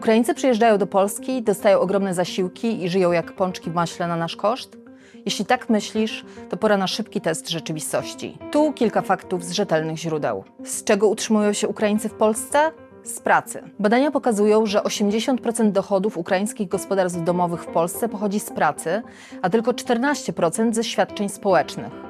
Ukraińcy przyjeżdżają do Polski, dostają ogromne zasiłki i żyją jak pączki w maśle na nasz koszt? Jeśli tak myślisz, to pora na szybki test rzeczywistości. Tu kilka faktów z rzetelnych źródeł. Z czego utrzymują się Ukraińcy w Polsce? Z pracy. Badania pokazują, że 80% dochodów ukraińskich gospodarstw domowych w Polsce pochodzi z pracy, a tylko 14% ze świadczeń społecznych.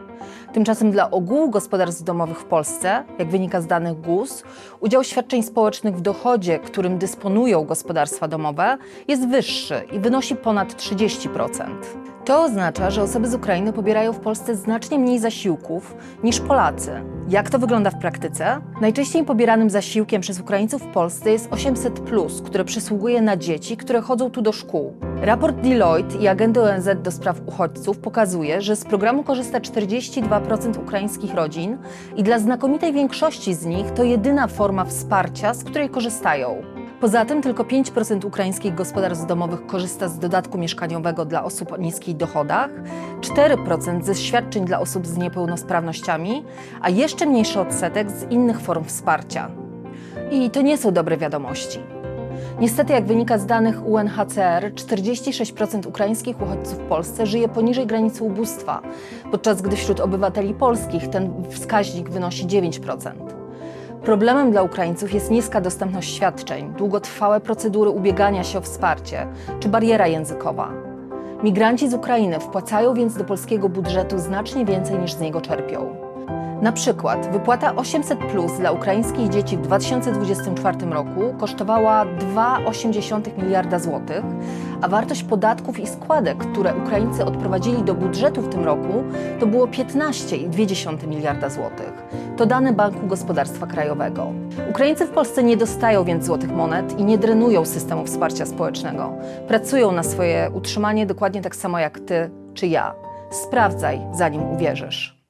Tymczasem dla ogółu gospodarstw domowych w Polsce, jak wynika z danych GUS, udział świadczeń społecznych w dochodzie, którym dysponują gospodarstwa domowe, jest wyższy i wynosi ponad 30%. To oznacza, że osoby z Ukrainy pobierają w Polsce znacznie mniej zasiłków niż Polacy. Jak to wygląda w praktyce? Najczęściej pobieranym zasiłkiem przez Ukraińców w Polsce jest 800, które przysługuje na dzieci, które chodzą tu do szkół. Raport Deloitte i Agendy ONZ do spraw uchodźców pokazuje, że z programu korzysta 42% ukraińskich rodzin i dla znakomitej większości z nich to jedyna forma wsparcia, z której korzystają. Poza tym tylko 5% ukraińskich gospodarstw domowych korzysta z dodatku mieszkaniowego dla osób o niskich dochodach, 4% ze świadczeń dla osób z niepełnosprawnościami, a jeszcze mniejszy odsetek z innych form wsparcia. I to nie są dobre wiadomości. Niestety, jak wynika z danych UNHCR, 46% ukraińskich uchodźców w Polsce żyje poniżej granicy ubóstwa, podczas gdy wśród obywateli polskich ten wskaźnik wynosi 9%. Problemem dla Ukraińców jest niska dostępność świadczeń, długotrwałe procedury ubiegania się o wsparcie czy bariera językowa. Migranci z Ukrainy wpłacają więc do polskiego budżetu znacznie więcej niż z niego czerpią. Na przykład wypłata 800 plus dla ukraińskich dzieci w 2024 roku kosztowała 2,8 miliarda złotych, a wartość podatków i składek, które Ukraińcy odprowadzili do budżetu w tym roku, to było 15,2 miliarda złotych. To dane Banku Gospodarstwa Krajowego. Ukraińcy w Polsce nie dostają więc złotych monet i nie drenują systemu wsparcia społecznego. Pracują na swoje utrzymanie dokładnie tak samo jak ty czy ja. Sprawdzaj, zanim uwierzysz.